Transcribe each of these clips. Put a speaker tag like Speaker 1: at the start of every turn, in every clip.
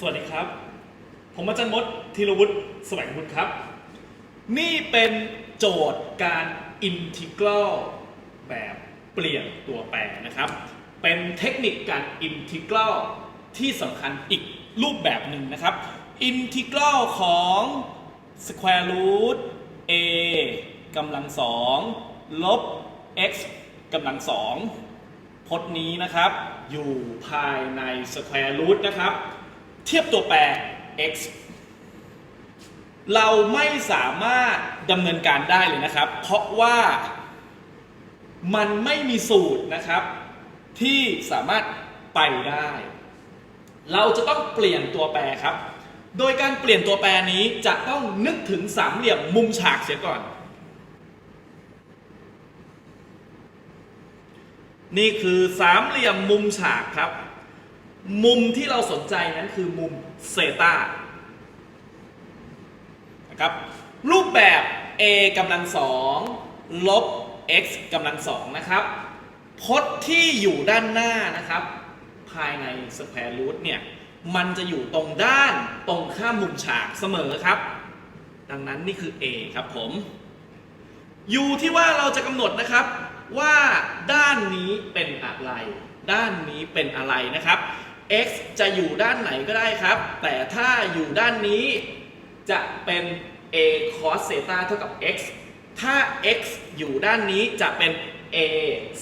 Speaker 1: สวัสดีครับ ผมอาจารย์มดธีรวุฒิแสวงวุฒิครับ นี่เป็นโจทย์การอินทิกรัลแบบเปลี่ยนตัวแปรนะครับ เป็นเทคนิคการอินทิกรัลที่สำคัญอีกรูปแบบหนึ่งนะครับ อินทิกรัลของ square root a กำลังสองลบ x กำลังสองพจน์นี้นะครับ อยู่ภายใน square root นะครับ เทียบตัวแปร x เราไม่สามารถดำเนินการได้เลยนะครับ เพราะว่ามันไม่มีสูตรนะครับ ที่สามารถไปได้ เราจะต้องเปลี่ยนตัวแปรครับ โดยการเปลี่ยนตัวแปรนี้จะต้องนึกถึงสามเหลี่ยมมุมฉากเสียก่อน นี่คือสามเหลี่ยมมุมฉากครับ มุมที่เราสนใจนั้นคือมุมเซตานะครับรูปแบบ a กำลังสองลบ x กำลังสองนะครับพจน์ที่อยู่ด้านหน้านะครับ ภายในสแควร์รูทเนี่ย มันจะอยู่ตรงด้านตรงข้ามมุมฉากเสมอครับ ดังนั้นนี่คือ a ครับผมอยู่ที่ว่าเราจะกำหนดนะครับว่าด้านนี้เป็นอะไร ด้านนี้เป็นอะไรนะครับ x จะอยู่ด้านไหนก็ได้ครับ แต่ถ้าอยู่ด้านนี้จะเป็น a cos theta เท่ากับ x ถ้า x อยู่ด้านนี้จะเป็น a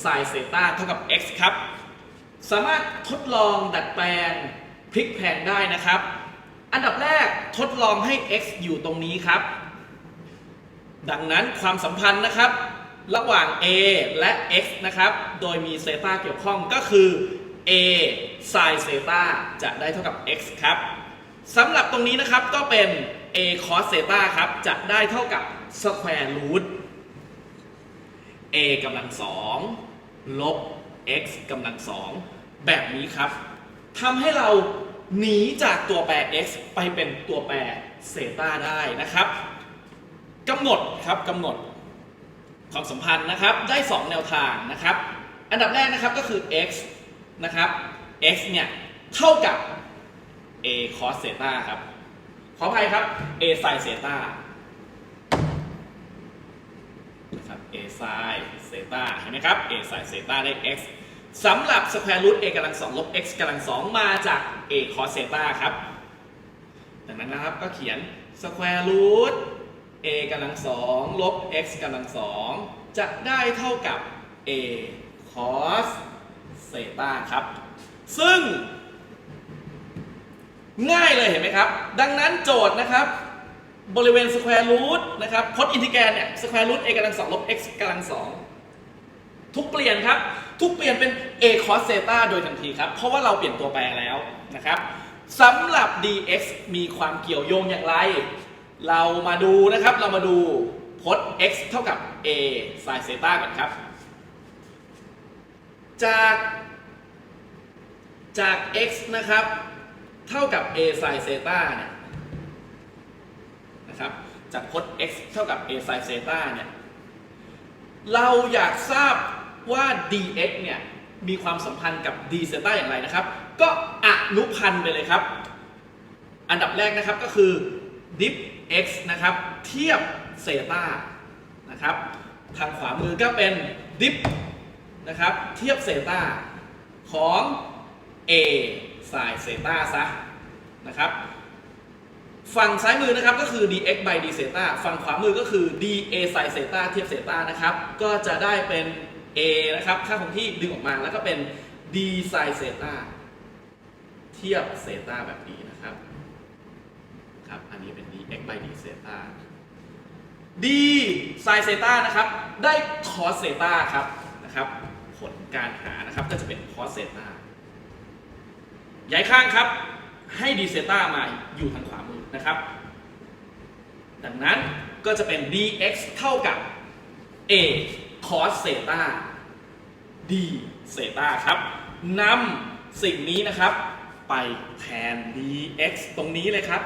Speaker 1: sin theta เท่ากับ x ครับ สามารถทดลองดัดแปลงพลิกแพลงได้นะครับ อันดับแรกทดลองให้ x อยู่ตรงนี้ครับ ดังนั้นความสัมพันธ์นะครับ ระหว่าง a และ x นะครับ โดยมีเซตาเกี่ยวข้องก็คือ a sin เซตาจะได้เท่ากับ x ครับสำหรับตรงนี้นะครับก็เป็น a cos เซตาครับจะได้เท่ากับ square root a กำลังสองลบ x กำลังสองแบบนี้ครับทำให้เราหนีจากตัวแปร x ไปเป็นตัวแปรเซตาได้นะครับกำหนดครับกำหนดความสัมพันธ์นะครับได้ 2 แนวทางนะครับ อันดับแรกนะครับก็คือ x นะครับ x เนี่ยเท่ากับ a cos เซตาครับ ขออภัยครับ a sin เซตานะครับ a sin เซตาเห็นไหมครับ a sin เซตาได้ x สำหรับ square root a กำลังสองลบ x กำลังสองมาจาก a cos เซตาครับ ดังนั้นนะครับก็เขียน square root a กำลังสองลบ x กำลังสองจะได้เท่ากับ a cos เซตาครับ ซึ่ง ง่ายเลยเห็นไหมครับ ดังนั้นโจทย์นะครับ บริเวณสแควร์รูทนะครับพจน์อินทิแกรนเนี่ยสแควร์รูท a กำลังสองลบ x กำลังสองทุกเปลี่ยนครับ ทุกเปลี่ยนเป็น a cos theta โดยทันทีครับ เพราะว่าเราเปลี่ยนตัวแปรแล้วนะครับสำหรับ dx มีความเกี่ยวโยงอย่างไร เรามาดูนะครับ เรามาดูพจน์ x เท่ากับ a sin theta ก่อนครับ จาก จาก x นะครับ เท่ากับ a sin theta เนี่ยนะครับ จากพจน์ x เท่ากับ a sin theta เนี่ย เราอยากทราบว่า dx เนี่ย มีความสัมพันธ์กับ d theta อย่างไรนะครับ ก็อนุพันธ์ไปเลยครับ อันดับแรกนะครับก็คือ dip x นะครับ เทียบ theta นะครับ ทางขวามือก็เป็น dip นะครับ เทียบ theta ของ a sin theta ซะนะครับ ฝั่งซ้ายมือนะครับก็คือ dx by d theta ฝั่งขวามือก็คือ dA sin theta เทียบ theta นะครับ ก็จะได้เป็น a นะครับ ค่าคงที่ดึงออกมาแล้วก็เป็น d sin theta เทียบ theta แบบนี้นะครับครับ อันนี้เป็น dx by d theta d sin theta นะครับ ได้ cos theta ครับนะครับ ผลการหานะครับก็จะเป็น cos theta ย้ายข้างครับ ให้ดีเซต้ามาอยู่ทางขวามือนะครับ ดังนั้นก็จะเป็น dx เท่ากับ a cos theta d theta ครับนำสิ่งนี้นะครับ ไปแทน dx ตรงนี้เลยครับ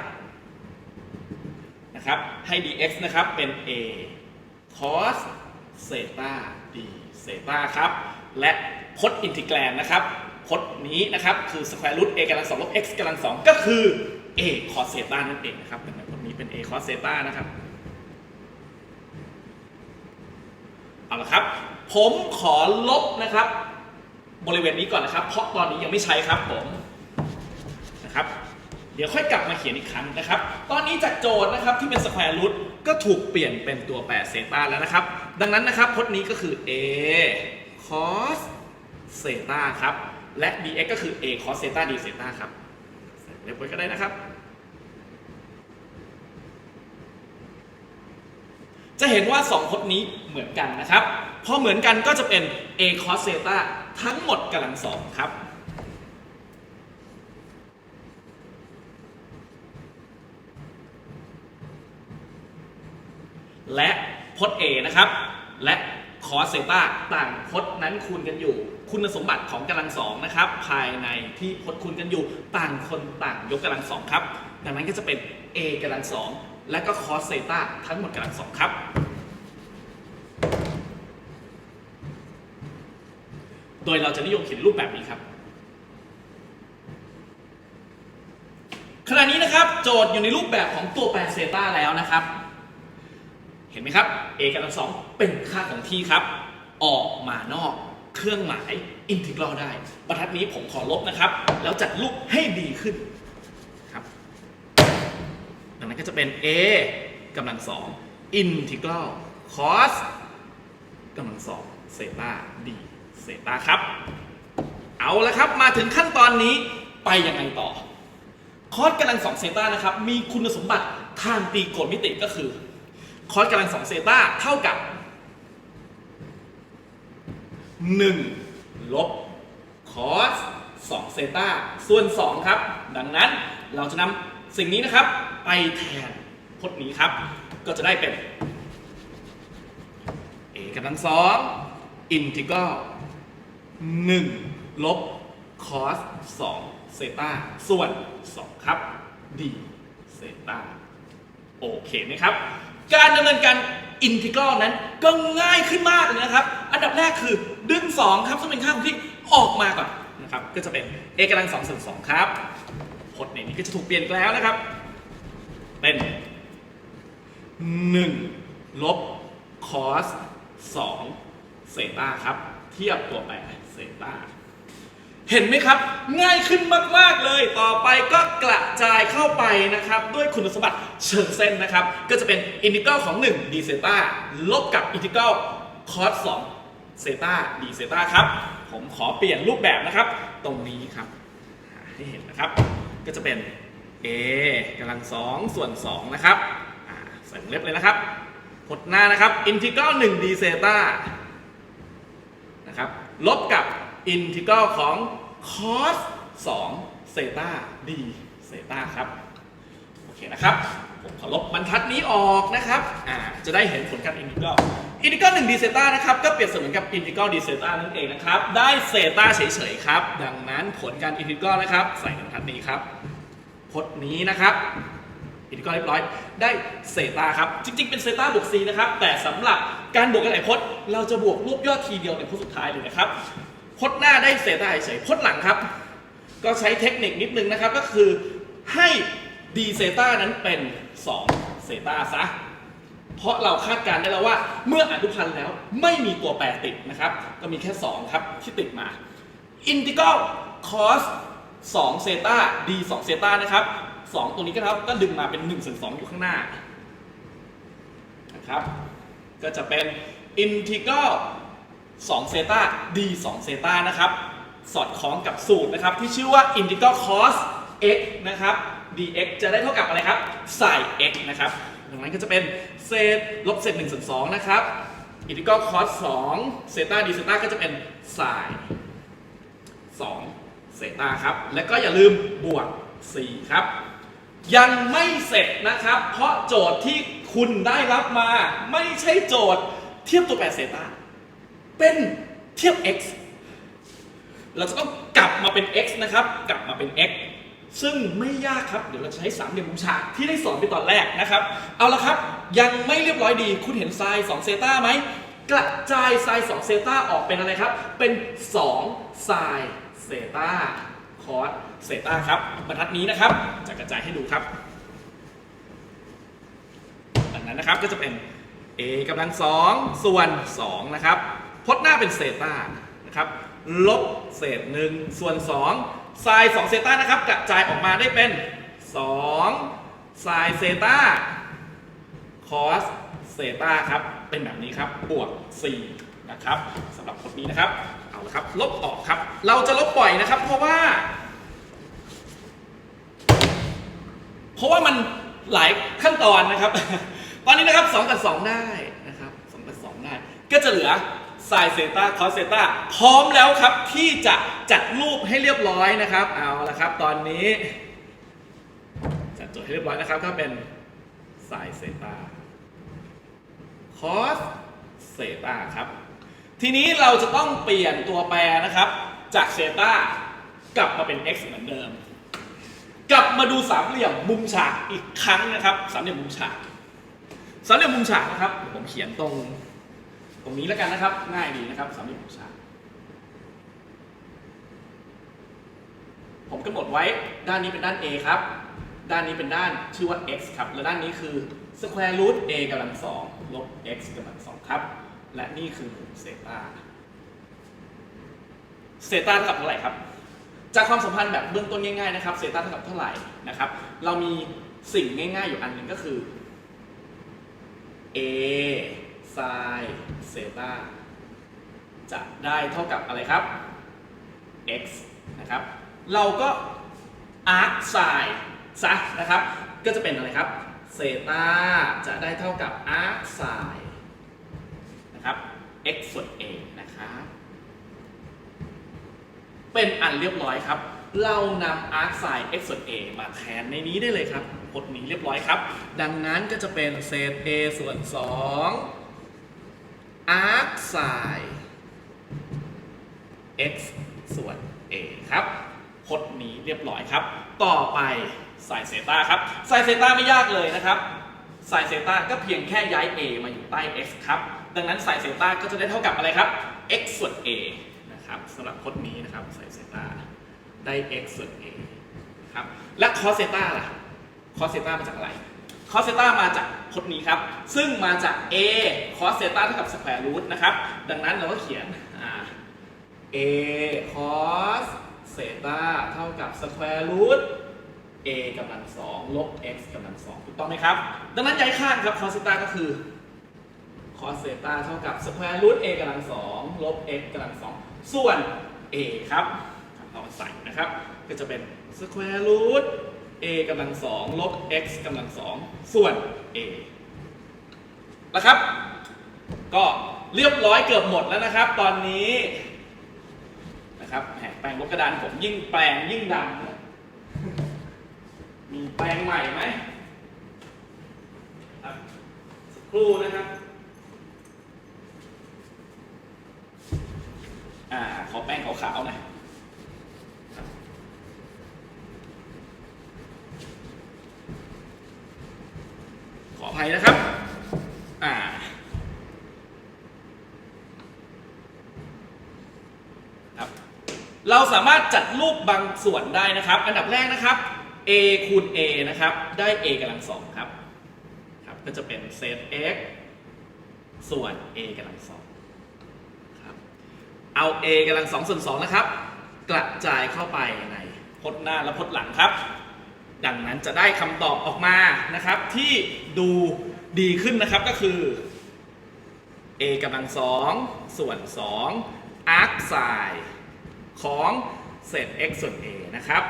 Speaker 1: นะครับให้ dx นะครับเป็น a cos theta d theta ครับ และพจน์อินทิแกรนนะครับ พจน์นี้นะครับ คือ square root a กำลังสองลบ x กำลังสองก็คือ a cos เซต้านั่นเองนะครับดังนั้นพจน์นี้เป็น a cos เซต้านะครับเอาละครับ ผมขอลบนะครับ บริเวณนี้ก่อนนะครับ เพราะตอนนี้ยังไม่ใช้ครับผมนะครับ เดี๋ยวค่อยกลับมาเขียนอีกครั้งนะครับ ตอนนี้จากโจทย์นะครับที่เป็นสแควร์รูทก็ถูกเปลี่ยนเป็นตัวแปรเซต้าแล้วนะครับ ดังนั้นนะครับพจน์นี้ก็คือ a cos เซต้าครับ และ dx ก็คือ a cos เซตา d เซตาครับใส่เล็บไว้ก็ได้นะครับ จะเห็นว่า2พจน์นี้เหมือนกันนะครับ พอเหมือนกันก็จะเป็น a cos เซตาทั้งหมดกำลังสองครับและพจน์ A นะครับ คอสเซต้าต่างพจน์นั้นคูณกันอยู่ คุณสมบัติของกำลังสองนะครับ ภายในที่พจน์คูณกันอยู่ ต่างคนต่างยกกำลังสองครับ ดังนั้นก็จะเป็น A กำลังสองและก็คอสเซต้าทั้งหมดกำลังสองครับโดยเราจะนิยมเขียนรูปแบบนี้ครับขณะนี้นะครับโจทย์อยู่ในรูปแบบของตัวแปรเซต้าแล้วนะครับ เห็นไหมครับ a กำลังสองเป็นค่าของที่ครับ ออกมานอกเครื่องหมายอินทิกรัลได้ บรรทัดนี้ผมขอลบนะครับ แล้วจัดรูปให้ดีขึ้นครับ ดังนั้นก็จะเป็น a กำลังสองอินทิกรัลคอสกำลังสองเซต้าดีเซต้าครับ เอาละครับมาถึงขั้นตอนนี้ไปยังไงต่อ คอสกำลังสองเซต้านะครับ มีคุณสมบัติทางตรีโกณมิติก็คือ คอสกำลังสองเซตาเท่ากับ 1 ลบคอส2เซตาส่วน 2 ครับ ดังนั้นเราจะนำสิ่งนี้นะครับ ไปแทนพจน์นี้ครับ ก็จะได้เป็น a กำลังสองอินทิกรัล1ลบคอส2เซตาส่วน 2 ครับ d เซตาโอเคไหมครับ การดำเนินการอินทิกรัลนั้นก็ง่ายขึ้นมากเลยนะครับ อันดับแรกคือดึง 2 ครับซึ่งเป็นค่าของที่ออกมาก่อนนะครับ ก็จะเป็น a กำลัง2ส่วน2ครับพจน์ในนี้ก็จะถูกเปลี่ยนแล้วนะครับ เป็น 1 ลบคอส2เซตาครับ เทียบตัวแปรเซตาเห็นไหมครับ ง่ายขึ้นมาก ๆ เลยต่อไปก็กระจายเข้าไปนะครับ ด้วยคุณสมบัติ เชิงเส้นนะครับ ก็จะเป็นอินทิกรัลของ1 d เซตาลบกับอินทิกรัลคอส2เซตา d เซตาครับ ผมขอเปลี่ยนรูปแบบนะครับ ตรงนี้ครับให้เห็นนะครับ ก็จะเป็น a กำลัง2ส่วน2นะครับอ่าใส่วงเล็บเลยนะครับหดหน้านะครับอินทิกรัล1 d เซตานะครับลบกับอินทิกรัลของคอส2เซตาดีเซตาครับ โอเคนะครับ ผมขอลบบรรทัดนี้ออกนะครับอ่าจะได้เห็นผลการอินทิกรัลอินทิกรัล1ดีเซต้านะครับก็เปรียบเสมือนกับอินทิกรัลดีเซต้านั่นเองนะครับได้เซต้าเฉยๆครับ ดังนั้นผลการอินทิกรัลนะครับ ใส่บรรทัดนี้ครับพจน์นี้นะครับอินทิกรัลเรียบร้อย ได้เซต้าครับจริง ๆ เป็นเซต้าบวก c นะครับแต่สำหรับการบวกกันไหนพจน์ เราจะบวกรูปยอดทีเดียวในพจน์สุดท้ายเลยนะครับพจน์หน้าได้เซต้าเฉยๆพจน์หลังครับ ก็ใช้เทคนิคนิดนึงนะครับก็คือให้ d เซตานั้นเป็น2เซตาซะ เพราะเราคาดการณ์ได้แล้วว่า เมื่ออนุพันธ์แล้วไม่มีตัวแปรติดนะครับ ก็มีแค่ 2 ครับ ที่ติดมาอินทิกรัลคอส2เซตา d 2เซตานะครับ 2ตรงนี้ก็ครับก็ดึงมาเป็น1ส่วน2อยู่ข้างหน้านะครับ ก็จะเป็นอินทิกรัล2เซตา d 2เซตานะครับ สอดคล้องกับสูตรนะครับ ที่ชื่อว่าอินทิกรัลคอส x นะครับ dx จะได้เท่ากับอะไรครับ sin x นะครับ ดังนั้นก็จะเป็นเศษลบเศษ1ส่วน2นะครับอินทิกรัลคอส2เซต้า d เซต้าก็จะเป็น sin 2เซต้าครับ และก็อย่าลืมบวก 4 ครับ ยังไม่เสร็จนะครับ เพราะโจทย์ที่คุณได้รับมาไม่ใช่โจทย์เทียบตัวแปรเซต้าเป็นเทียบ x เราจะต้องกลับมาเป็น x นะครับ กลับมาเป็น x ซึ่งไม่ยากครับ เดี๋ยวเราจะใช้สามเหลี่ยมมุมฉากที่ได้สอนไปตอนแรกนะครับ เอาละครับ ยังไม่เรียบร้อยดี คุณเห็นไซน์2เซตาไหม กระจายไซน์2เซตาออกเป็นอะไรครับ เป็น2ไซน์เซตาคอสเซตาครับ บรรทัดนี้นะครับ จะกระจายให้ดูครับดังนั้นนะครับก็จะเป็น a กำลังสองส่วน 2 นะครับพจน์หน้าเป็นเซตานะครับ ลบเศษหนึ่งส่วน 2 ไซน์2เซตานะครับกระจายออกมาได้เป็น2ไซน์เซตาคอสเซตาครับเป็นแบบนี้ครับบวก4นะครับสำหรับพจน์นี้นะครับเอาละครับลบออกครับ เราจะลบบ่อยนะครับ เพราะว่า เพราะว่ามันหลายขั้นตอนนะครับ ตอนนี้นะครับ2กับ2ได้นะครับ2กับ2ได้ ก็จะเหลือ ไซเซต้าคอสเซต้าพร้อมแล้วครับที่จะจัดรูปให้เรียบร้อยนะครับ เอาละครับ ตอนนี้ จัดโจทย์ให้เรียบร้อยนะครับก็เป็นไซเซต้าคอสเซต้าครับ ทีนี้เราจะต้องเปลี่ยนตัวแปรนะครับ จากเซต้ากลับมาเป็น x เหมือนเดิม กลับมาดูสามเหลี่ยมมุมฉากอีกครั้งนะครับ สามเหลี่ยมมุมฉาก สามเหลี่ยมมุมฉากนะครับผมเขียนตรง รงนี้แล้วกันนะครับ ง่ายดีนะครับสามเหลี่ยมมุมฉากผมกำหนดไว้ด้านนี้เป็นด้าน a ครับ ด้านนี้เป็นด้านชื่อว่า x ครับ และด้านนี้คือ square root a กำลังสองลบ x กำลังสองครับ และนี่คือเซตาเซตาเท่ากับเท่าไหร่ครับ จากความสัมพันธ์แบบเบื้องต้นง่ายๆนะครับเซตาเท่ากับเท่าไหร่นะครับ เรามีสิ่งง่ายๆอยู่อันหนึ่งก็คือ a sin เซตาจะได้เท่ากับอะไรครับ x นะครับ เราก็ arc sin ซน์ซะนะครับ ก็จะเป็นอะไรครับเซตาจะได้เท่ากับ arc sin นะครับ x ส่วน a นะครับเป็นอันเรียบร้อยครับ เรานำ arc sin x ส่วน a มาแทนในนี้ได้เลยครับกฎนี้เรียบร้อยครับ ดังนั้นก็จะเป็นเศษ a ส่วน 2 arc sin x ส่วน a ครับพจน์นี้เรียบร้อยครับ ต่อไปไซเซต้าครับไซเซต้าไม่ยากเลยนะครับไซเซต้าก็เพียงแค่ย้าย a มาอยู่ใต้ x ครับ ดังนั้นไซเซต้าก็จะได้เท่ากับอะไรครับ x ส่วน a นะครับสำหรับพจน์นี้นะครับไซเซต้าได้ x ส่วน a ครับ และคอสเซต้าล่ะคอสเซต้ามาจากอะไร คอสเซต้ามาจากพจน์นี้ครับ ซึ่งมาจาก a คอสเซต้าเท่ากับสแควร์รูทนะครับ ดังนั้นเราก็เขียนอ่า a cos เซต้าเท่ากับสแควร์รูท a กำลังสองลบ x กำลังสองถูกต้องไหมครับ ดังนั้นย้ายข้างครับ cos เซต้าก็คือ cos เซต้าเท่ากับสแควร์รูท a กำลังสองลบ x กำลังสองส่วน a ครับเอามาใส่นะครับ ก็จะเป็นสแควร์รูท a กำลังสองลบ x กำลังสองส่วน a นะครับ ก็เรียบร้อยเกือบหมดแล้วนะครับ ตอนนี้นะครับแหมแปลงลบกระดานผมยิ่งแปลงยิ่งดัง มีแปลงใหม่ไหมครับสักครู่นะครับอ่าขอแป้งขาวๆหน่อยครับขออภัย นะครับ อ่าครับเราสามารถจัดรูปบางส่วนได้นะครับ อันดับแรกนะครับ a คูณ a นะครับ ได้ a กำลังสองครับ ครับ ก็จะเป็นเศษ x ส่วน a กำลังสองครับ เอา a กำลังสองส่วนสองนะครับ กระจายเข้าไปในพจน์หน้าและพจน์หลังครับ ดังนั้นจะได้คำตอบออกมานะครับที่ดูดีขึ้นนะครับก็คือ a กำลังสองส่วน2 arc sin ของเศษ x ส่วน a นะครับ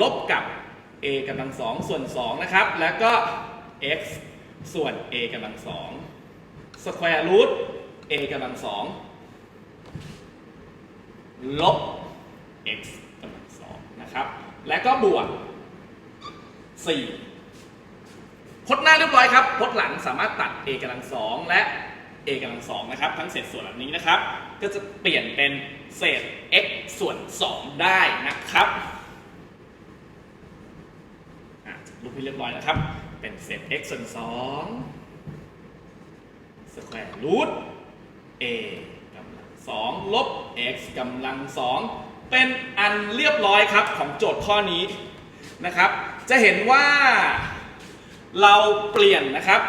Speaker 1: ลบกับ a กำลังสองส่วน2นะครับ แล้วก็ x ส่วน a กำลังสอง square root a กำลังสองลบ x กำลังสองนะครับ และก็บวก 4พจน์หน้าเรียบร้อยครับพจน์หลังสามารถตัด a กำลังสองและ a กำลังสองนะครับ ทั้งเศษส่วนแบบนี้นะครับ ก็จะเปลี่ยนเป็นเศษ x ส่วน 2 ได้นะครับอะรูปให้เรียบร้อยนะครับ เป็นเศษ x ส่วน2 square root a กำลังสองลบ x กำลังสองเป็นอันเรียบร้อยครับของโจทย์ข้อนี้ นะครับ จะเห็นว่าเราเปลี่ยนนะครับ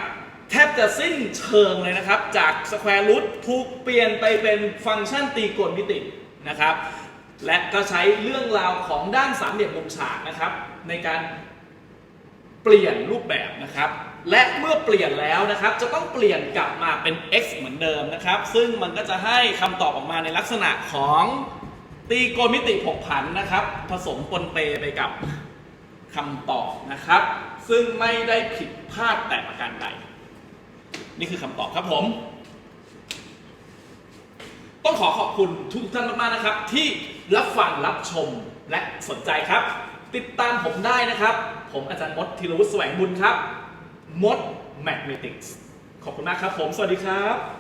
Speaker 1: แทบจะสิ้นเชิงเลยนะครับ จากสแควร์รูทถูกเปลี่ยนไปเป็นฟังก์ชันตีกลมิตินะครับ และก็ใช้เรื่องราวของด้านสามเหลี่ยมมุมฉากนะครับ ในการเปลี่ยนรูปแบบนะครับ และเมื่อเปลี่ยนแล้วนะครับ จะต้องเปลี่ยนกลับมาเป็น x เหมือนเดิมนะครับ ซึ่งมันก็จะให้คำตอบออกมาในลักษณะของตีโกณมิติผกผันนะครับ ผสมปนเปไปกับ คำตอบนะครับ ซึ่งไม่ได้ผิดพลาดแต่ประการใด นี่คือคำตอบครับผม ต้องขอขอบคุณทุกท่านมากๆนะครับ ที่รับฟังรับชมและสนใจครับ ติดตามผมได้นะครับ ผมอาจารย์มดธีรวุฒิแสวงบุญครับ มดแมกเนติกส์ขอบคุณมากครับผม สวัสดีครับ